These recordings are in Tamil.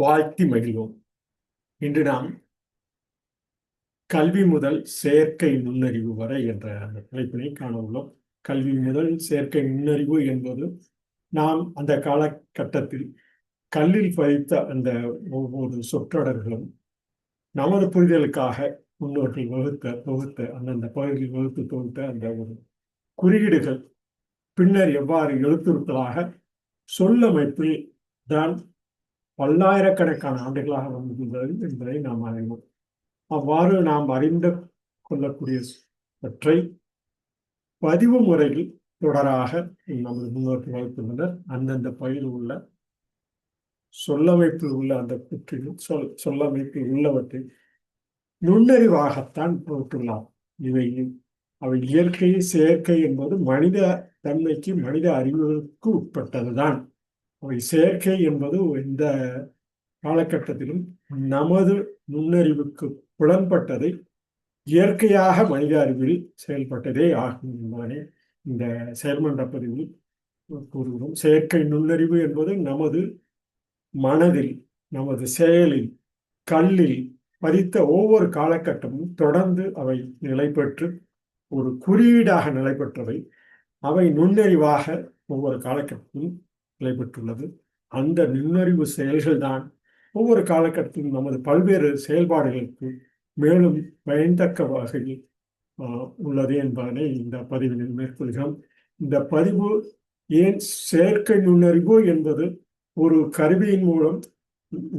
வாழ்த்தி மகிழ்வோம். இன்று நாம் கல்வி முதல் செயற்கை நுண்ணறிவு வரை என்ற அந்த தலைப்பினை காண உள்ளோம். கல்வி முதல் செயற்கை நுண்ணறிவு என்பது நாம் அந்த காலகட்டத்தில் கல்லில் பதித்த அந்த ஒவ்வொரு சொற்றொடர்களும் நமது புரிதலுக்காக முன்னோர்கள் வகுத்த தொகுத்த அந்தந்த பகுதியில் வகுத்து தொகுத்த அந்த ஒரு குறியீடுகள் பின்னர் எவ்வாறு எழுத்துருக்களாக சொல்லமைப்பில் தான் பல்லாயிரக்கணக்கான ஆண்டுகளாக வந்துள்ளது என்பதை நாம் அறிவோம். அவ்வாறு நாம் அறிந்து கொள்ளக்கூடிய பற்றை பதிவு முறையில் தொடராக நமது முன்னோர்கள் வகுத்துள்ளனர் அந்தந்த பகுதியில் உள்ள சொல்லமைப்பில் உள்ள அந்த குற்றிலும் சொல் சொல்லமைப்பில் உள்ளவற்றை நுண்ணறிவாகத்தான் போட்டுள்ளார் இவை அவை இயற்கை செயற்கை என்பது மனித தன்மைக்கு மனித அறிவுக்கு உட்பட்டதுதான். செயற்கை என்பது இந்த காலகட்டத்திலும் நமது நுண்ணறிவுக்கு புலன்பட்டதை இயற்கையாக மனித அறிவில் செயல்பட்டதே ஆகும் என்பதனை இந்த செயல்மன்ற பதிவில் கூறுகிறோம். செயற்கை நுண்ணறிவு என்பது நமது மனதில் நமது செயலில் கல்லில் பதித்த ஒவ்வொரு காலகட்டமும் தொடர்ந்து அவை நிலை பெற்று ஒரு குறியீடாக நிலை பெற்றவை அவை நுண்ணறிவாக ஒவ்வொரு காலகட்டத்திலும் நிலை பெற்றுள்ளது அந்த நுண்ணறிவு செயல்கள் தான் ஒவ்வொரு காலகட்டத்திலும் நமது பல்வேறு செயல்பாடுகளுக்கு மேலும் பயன்தக்க வகையில் உள்ளது என்பதனை இந்த பதிவினில் மேற்கொள்கிறோம். இந்த பதிவு ஏன் செயற்கை நுண்ணறிவு என்பது ஒரு கருவியின் மூலம்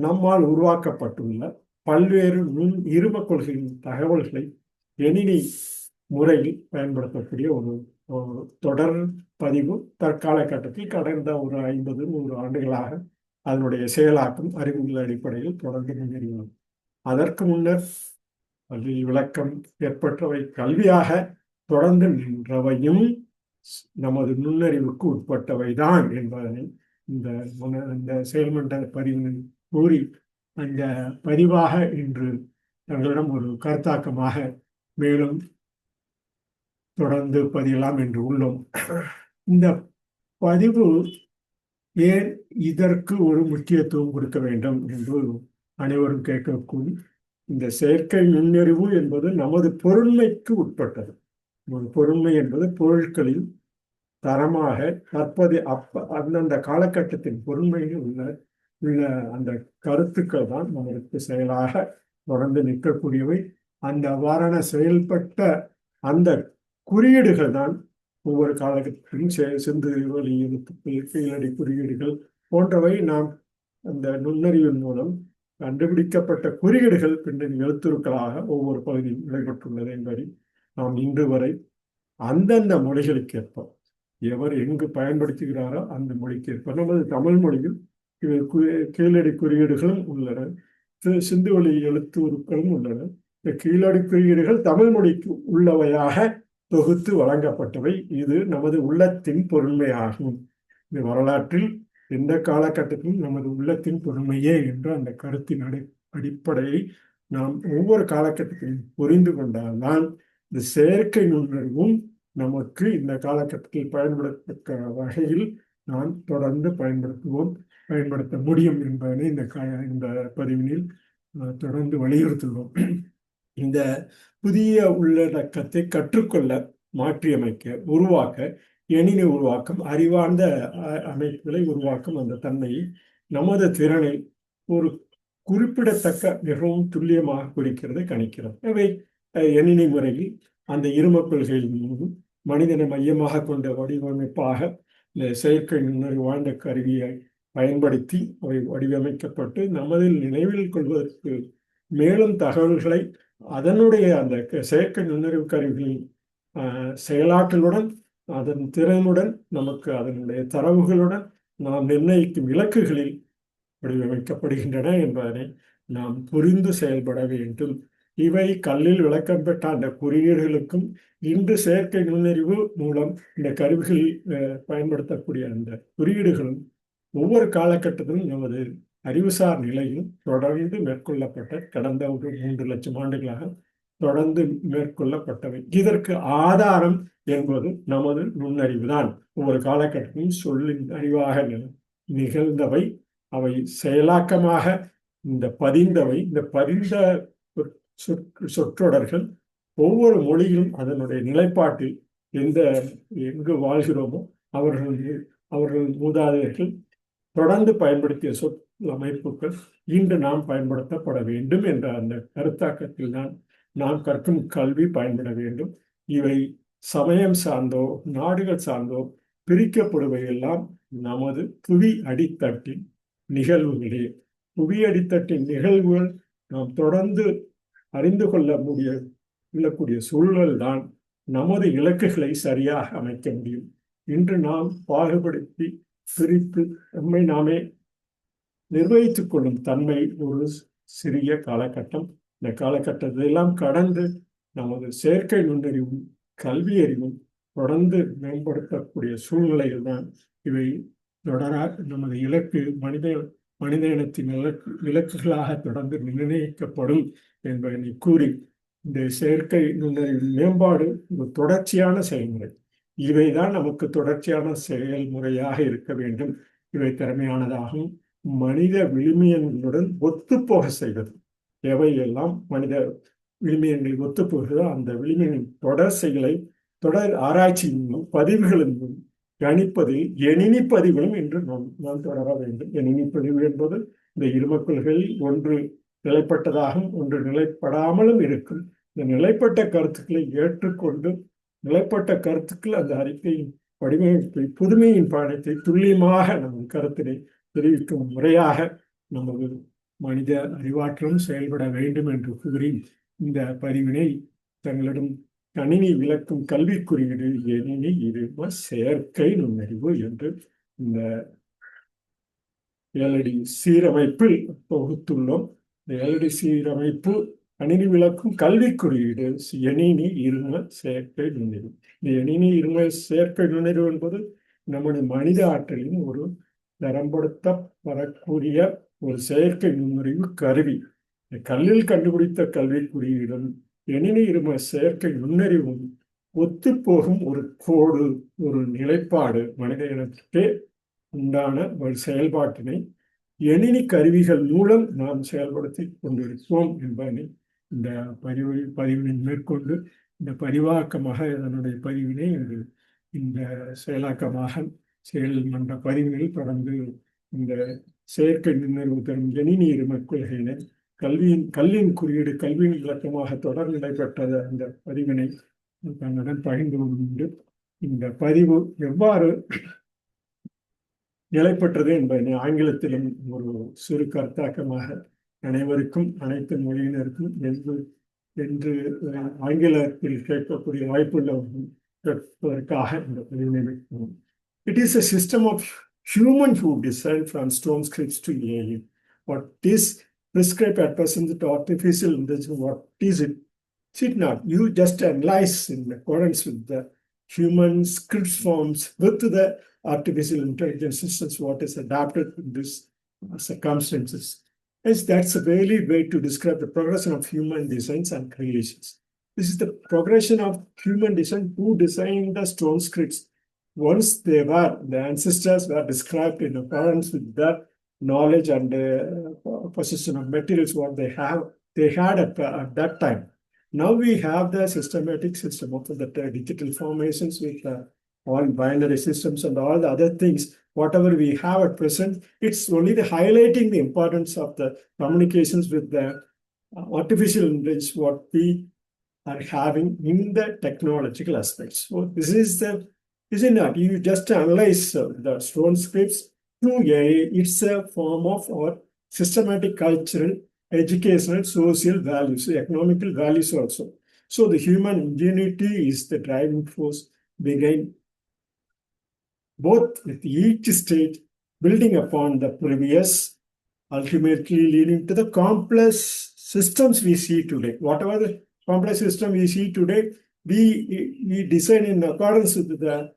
நம்மால் உருவாக்கப்பட்டுள்ள பல்வேறு நுண் இரும கொள்கையின் தகவல்களை எணினி முறையில் பயன்படுத்தக்கூடிய ஒரு தொடர் பதிவு தற்கால கட்டத்தில் கடந்த ஒரு ஐம்பது நூறு ஆண்டுகளாக அதனுடைய செயலாக்கம் அறிவியல் அடிப்படையில் தொடர்ந்து முன்னேறியுள்ளது அதற்கு முன்னர் பள்ளி விளக்கம் ஏற்பட்டவை கல்வியாக தொடர்ந்து நின்றவையும் நமது நுண்ணறிவுக்கு உட்பட்டவைதான் என்பதனை இந்த இந்த செயல்மன்ற பதிவு கூறி அந்த பதிவாக இன்று தங்களிடம் ஒரு கருத்தாக்கமாக மேலும் தொடர்ந்து பதியலாம் என்று உள்ளோம். இந்த பதிவு ஏன் இதற்கு ஒரு முக்கியத்துவம் கொடுக்க வேண்டும் என்று அனைவரும் கேட்கக்கூடிய இந்த செயற்கை நுண்ணறிவு என்பது நமது பொருண்மைக்கு உட்பட்டது. ஒரு பொருண்மை என்பது பொருட்களில் தரமாக தற்போது அப்ப அந்தந்த காலகட்டத்தின் பொருண்மையில் உள்ள உள்ள அந்த கருத்துக்கள் தான் நம்மளுக்கு செயலாக தொடர்ந்து நிற்கக்கூடியவை. அந்த அவ்வாறான செயல்பட்ட அந்த குறியீடுகள் தான் ஒவ்வொரு காலகட்டத்திலும் சிந்து வழி கீழடி குறியீடுகள் போன்றவை நாம் அந்த நுண்ணறிவின் மூலம் கண்டுபிடிக்கப்பட்ட குறியீடுகள் பின்னணி எழுத்துருக்களாக ஒவ்வொரு பகுதியும் நடைபெற்றுள்ளது என்பதை நாம் இன்று வரை அந்தந்த மொழிகளுக்கேற்ப எவர் எங்கு பயன்படுத்துகிறாரோ அந்த மொழிக்கேற்ப நமது தமிழ் மொழியில் கீழடி குறியீடுகளும் உள்ளன. சிந்து வழி எழுத்துருக்களும் உள்ளன. இந்த கீழடி குறியீடுகள் தமிழ் மொழிக்கு உள்ளவையாக தொகுத்து வழங்கப்பட்டவை. இது நமது உள்ளத்தின் பொருண்மையாகும் இந்த வரலாற்றில் எந்த காலகட்டத்திலும் நமது உள்ளத்தின் பொறுமையே என்ற அந்த கருத்தின் அடி அடிப்படையை நாம் ஒவ்வொரு காலகட்டத்திலும் புரிந்து கொண்டால்தான் இந்த செயற்கை நுண்ணறிவும் நமக்கு இந்த காலகட்டத்தில் பயன்படுத்த வகையில் நாம் தொடர்ந்து பயன்படுத்துவோம் பயன்படுத்த முடியும் என்பதனை இந்த இந்த பதிவினில் தொடர்ந்து வலியுறுத்துகிறோம். இந்த புதிய உள்ளடக்கத்தை கற்றுக்கொள்ள மாற்றியமைக்க உருவாக்க எணினி உருவாக்கம் அறிவார்ந்த அமைப்புகளை உருவாக்கும் அந்த தன்மையை நமது திறனில் ஒரு குறிப்பிடத்தக்க மிகவும் துல்லியமாக குறிக்கிறது கணிக்கிறது. இவை எணினி முறையில் அந்த இரும கொள்கையின் மூலம் மனிதனை மையமாக கொண்ட வடிவமைப்பாக இந்த செயற்கை நுண்ணறிவு வாழ்ந்த கருவியை பயன்படுத்தி அவை வடிவமைக்கப்பட்டு நமதில் நினைவில் கொள்வதற்கு மேலும் தகவல்களை அதனுடைய அந்த செயற்கை நுண்ணறிவு கருவிகளின் செயலாற்றலுடன் அதன் திறனுடன் நமக்கு அதனுடைய தரவுகளுடன் நாம் நிர்ணயிக்கும் இலக்குகளில் வடிவமைக்கப்படுகின்றன என்பதனை நாம் புரிந்து செயல்பட வேண்டும். இவை கல்லில் விளக்கம் பெற்ற அந்த குறியீடுகளுக்கும் இன்று செயற்கை நுண்ணறிவு மூலம் இந்த கருவிகளில் பயன்படுத்தக்கூடிய அந்த குறியீடுகளும் ஒவ்வொரு காலகட்டத்திலும் நமது அறிவுசார் நிலையில் தொடர்ந்து மேற்கொள்ளப்பட்ட கடந்த ஒரு மூன்று லட்சம் ஆண்டுகளாக தொடர்ந்து மேற்கொள்ளப்பட்டவை. இதற்கு ஆதாரம் என்பது நமது நுண்ணறிவு தான். ஒவ்வொரு காலகட்டத்திலும் சொல்லின் அறிவாக நிகழ்ந்தவை அவை செயலாக்கமாக இந்த பதிந்தவை இந்த பதிந்த சொற்றொடர்கள் ஒவ்வொரு மொழியிலும் அதனுடைய நிலைப்பாட்டில் எந்த எங்கு வாழ்கிறோமோ அவர்கள் அவர்கள் மூதாதையர்கள் தொடர்ந்து பயன்படுத்திய சொற் அமைப்புகள் இன்று நாம் பயன்படுத்தப்பட வேண்டும் என்ற அந்த கருத்தாக்கத்தில் தான் நாம் கற்கும் கல்வி பயன்பட வேண்டும். இவை சமயம் சார்ந்தோ நாடுகள் சார்ந்தோ பிரிக்கப்படுவையெல்லாம் நமது புவி அடித்தட்டின் நிகழ்வுகளே. புவி அடித்தட்டின் நிகழ்வுகள் நாம் தொடர்ந்து அறிந்து கொள்ள முடிய கொள்ளக்கூடிய சூழல் தான் நமது இலக்குகளை சரியாக அமைக்க முடியும். இன்று நாம் பாகுபடுத்தி பிரித்து நம்மை நாமே நிர்வகித்துக் கொள்ளும் தன்மை ஒரு சிறிய காலகட்டம். இந்த காலகட்டத்தையெல்லாம் கடந்து நமது செயற்கை நுண்ணறிவும் கல்வி அறிவும் தொடர்ந்து மேம்படுத்தக்கூடிய சூழ்நிலையில் தான் இவை. தொடராக நமது இலக்கு மனித மனித இனத்தின் இலக்கு இலக்குகளாக தொடர்ந்து நிர்ணயிக்கப்படும் என்பதனை கூறி இந்த செயற்கை நுண்ணறிவு மேம்பாடு ஒரு தொடர்ச்சியான செயல்முறை. இவைதான் நமக்கு தொடர்ச்சியான செயல்முறையாக இருக்க வேண்டும். இவை திறமையானதாகவும் மனித விழுமியங்களுடன் ஒத்துப்போக செய்வது எவையெல்லாம் மனித விழுமியங்களில் ஒத்துப்போகிறதோ அந்த விழுமியங்களின் தொடர் செயலை தொடர் ஆராய்ச்சியின் பதிவுகளின் கணிப்பதில் எணினி பதிவுகளும் என்று நாம் நாம் தொடர வேண்டும். எணினி பதிவு என்பது இந்த இருமக்குள்களில் ஒன்று நிலைப்பட்டதாகவும் ஒன்று நிலைப்படாமலும் இருக்கும். இந்த நிலைப்பட்ட கருத்துக்களை ஏற்றுக்கொண்டு நிலைப்பட்ட கருத்துக்கள் அந்த அறிக்கையின் வடிவமைப்பை புதுமையின் பாடத்தை துல்லியமாக நம் கருத்தினை தெரிவிக்கும் முறையாக நமது மனித அறிவாற்றலும் செயல்பட வேண்டும் என்று கூறி இந்த பதிவினை தங்களிடம் கணினி விளக்கும் கல்வி குறியீடு எனினி இரும செயற்கை நுண்ணறிவு என்று இந்த ஏழடி சீரமைப்பில் தொகுத்துள்ளோம். இந்த ஏழடி சீரமைப்பு கணினி விளக்கும் கல்வி குறியீடு எணினி இரும செயற்கை நுண்ணறிவு. இந்த எணினி இரும செயற்கை நுண்ணறிவு என்பது நமது மனித ஆற்றலின் ஒரு தரம்படுத்த வரக்கூடிய ஒரு செயற்கை நுண்ணறிவு கருவி. கல்லில் கண்டுபிடித்த கல்வி குறியீடும் எணினி இரும செயற்கை நுண்ணறிவும் ஒத்துப்போகும் ஒரு கோடு ஒரு நிலைப்பாடு மனித இனத்திற்கே உண்டான ஒரு செயல்பாட்டினை எணினி கருவிகள் மூலம் நாம் செயல்படுத்தி கொண்டிருப்போம் என்பதனை இந்த பதிவு பதிவினை மேற்கொண்டு இந்த பதிவாக்கமாக இதனுடைய பதிவினை இந்த செயலாக்கமாக செயல் மன்ற பதிவுகளில் தொடர்ந்து இந்த செயற்கை நுண்ணறிவு தரும் எணினி இரும கொள்கையினை கல்வியின் கல்வியின் குறியீடு கல்வியின் இலக்கமாக தொடர் நடைபெற்றது அந்த பதிவினை தன்னுடன் பகிர்ந்து கொண்டு இந்த பதிவு எவ்வாறு நிலைப்பெற்றது என்பதனை ஆங்கிலத்திலும் ஒரு சிறு கருத்தாக்கமாக அனைவருக்கும் அனைத்து மொழியினருக்கும் என்று என்று ஆங்கிலத்தில் கேட்கக்கூடிய வாய்ப்புள்ளவர்கள் கேட்பதற்காக இந்த பதிவினை வைக்கிறோம். It is a system of human who descend from stone scripts to AI. But this prescribed at present the artificial intelligence, what is it? It's not. You just analyze in accordance with the human script forms with the artificial intelligence systems, what is adapted to these circumstances. Yes, that's a really way to describe the progression of human designs and creations. This is the progression of human design who designed the stone scripts once they were, the ancestors were described in accordance with their knowledge and uh, possession of materials what they have, they had at, at that time. Now we have the systematic system of the digital formations with uh, all binary systems and all the other things. Whatever we have at present, it's only the highlighting the importance of the communications with the uh, artificial intelligence, what we are having in the technological aspects. So this is the is it not? You just analyze uh, the stone scripts through AI. It's a form of our systematic cultural, educational, social values, economical values also. So the human ingenuity is the driving force behind both with each state building upon the previous, ultimately leading to the complex systems we see today. Whatever the complex system we see today, we, we design in accordance with the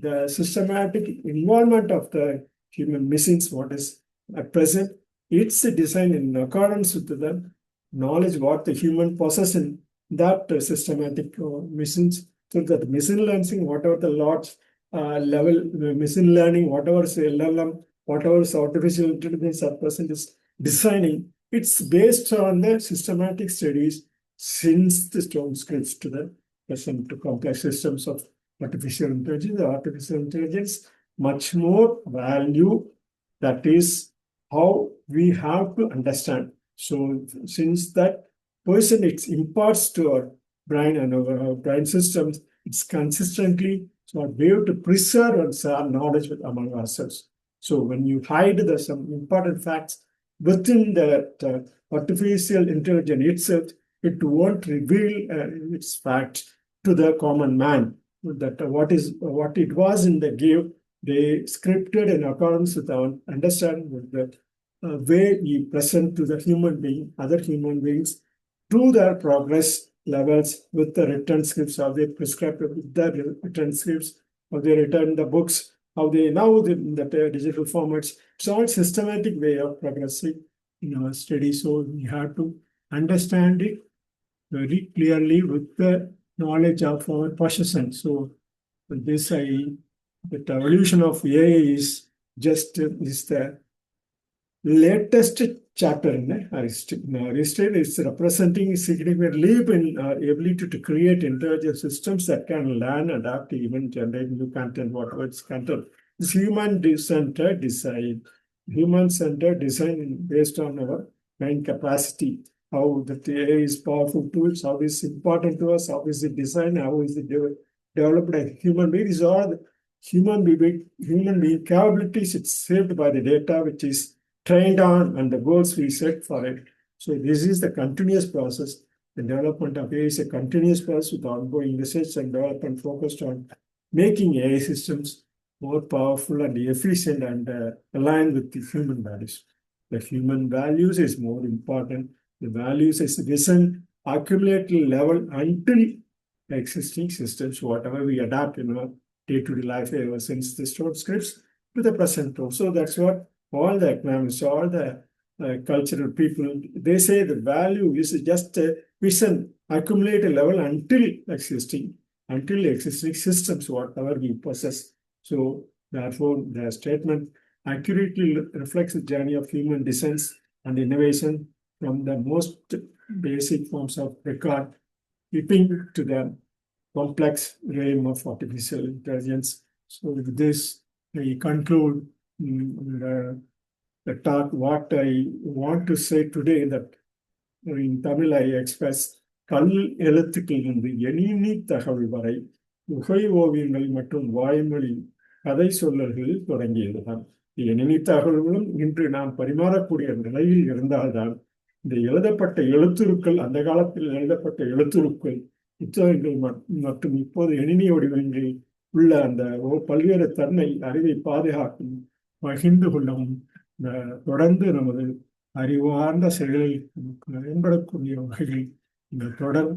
the systematic involvement of the human machines, what is at present, it's designed in accordance with the knowledge what the human possesses in that systematic uh, machines. So that machine learning, whatever the lots uh, level uh, machine learning, whatever say LLM whatever is artificial intelligence that person is designing, it's based on the systematic studies since the stone scripts to the present to complex systems of artificial intelligence. Artificial intelligence much more value that is how we have to understand. So since that person it imparts to our brain and our, our brain systems, it's consistently so we have to preserve and share knowledge among ourselves. So when you hide the some important facts within that uh, artificial intelligence itself, it won't reveal uh, its facts to the common man. That uh, what is what it was in the game, they scripted in accordance with our understanding with the uh, way we present to the human being, other human beings, to their progress levels with the written scripts, how they prescribe with the written scripts, how they return the books, how they now the, the digital formats. It's all systematic way of progressing in our study. So we have to understand it very clearly with the knowledge of our possession. So this, I the evolution of AI is just is the latest chapter in Aristotle. Aristotle is representing a significant leap in our ability to create intelligent systems that can learn, adapt, even generate new content, whatever it's content. It's human-centered design, human-centered design based on our mind capacity, how the AI is powerful tools, how is it important to us, how is it designed, how is it de- developed as human being. These are the human being, human being capabilities. It's saved by the data which is trained on and the goals we set for it. So this is the continuous process. The development of AI is a continuous process with ongoing research and development focused on making AI systems more powerful and efficient and uh, aligned with the human values. The human values is more important. The values is vision accumulated level until existing systems, whatever we adapt in our day-to-day life ever since the stored scripts to the present. So that's what all the economists, all the uh, cultural people, they say the value is just a vision accumulated level until existing, until existing systems, whatever we possess. So therefore, the statement accurately reflects the journey of human designs and innovation from the most basic forms of record keeping to the complex realm of artificial intelligence. So with this, I conclude the, the talk. What I want to say today that in Tamil I express கல் எழுத்துக்கள் இருந்து எளினி தகவல் வரை புகை ஓவியங்கள் மற்றும் வாய்மொழி கதை சொல்லல்களில் தொடங்கியதுதான் எளினி தகவல்களும் இன்று நாம் பரிமாறக்கூடிய நிலையில் இருந்தால்தான் இந்த எழுதப்பட்ட எழுத்துருக்கள் அந்த காலத்தில் எழுதப்பட்ட எழுத்துருக்கள் புத்தகங்கள் மற்றும் இப்போது எணினி வடிவங்களில் உள்ள அந்த பல்வேறு தன்மை அறிவை பாதுகாக்கும் பகிர்ந்து கொள்ளவும் தொடர்ந்து நமது அறிவார்ந்த செயலில் பயன்படக்கூடிய வகையில் இந்த தொடர்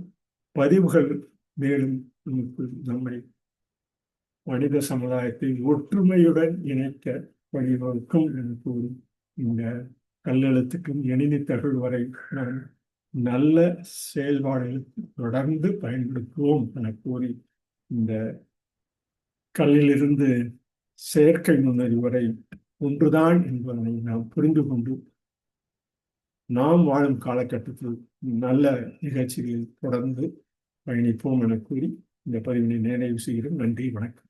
பதிவுகள் மேலும் நமக்கு நம்மை மனித சமுதாயத்தை ஒற்றுமையுடன் இணைக்க வழிவகுக்கும் என்று கூறி இந்த கல்லெழுத்துக்கும் எணினி தகவல் வரை நல்ல செயல்பாடுகள் தொடர்ந்து பயன்படுத்துவோம் என கூறி இந்த கல்லிலிருந்து செயற்கை நுண்ணறிவு வரை ஒன்றுதான் என்பதனை நாம் புரிந்து கொண்டு நாம் வாழும் காலகட்டத்தில் நல்ல நிகழ்ச்சிகளில் தொடர்ந்து பயணிப்போம் என கூறி இந்த பதிவினை நிறைவு செய்கிறோம் நன்றி வணக்கம்.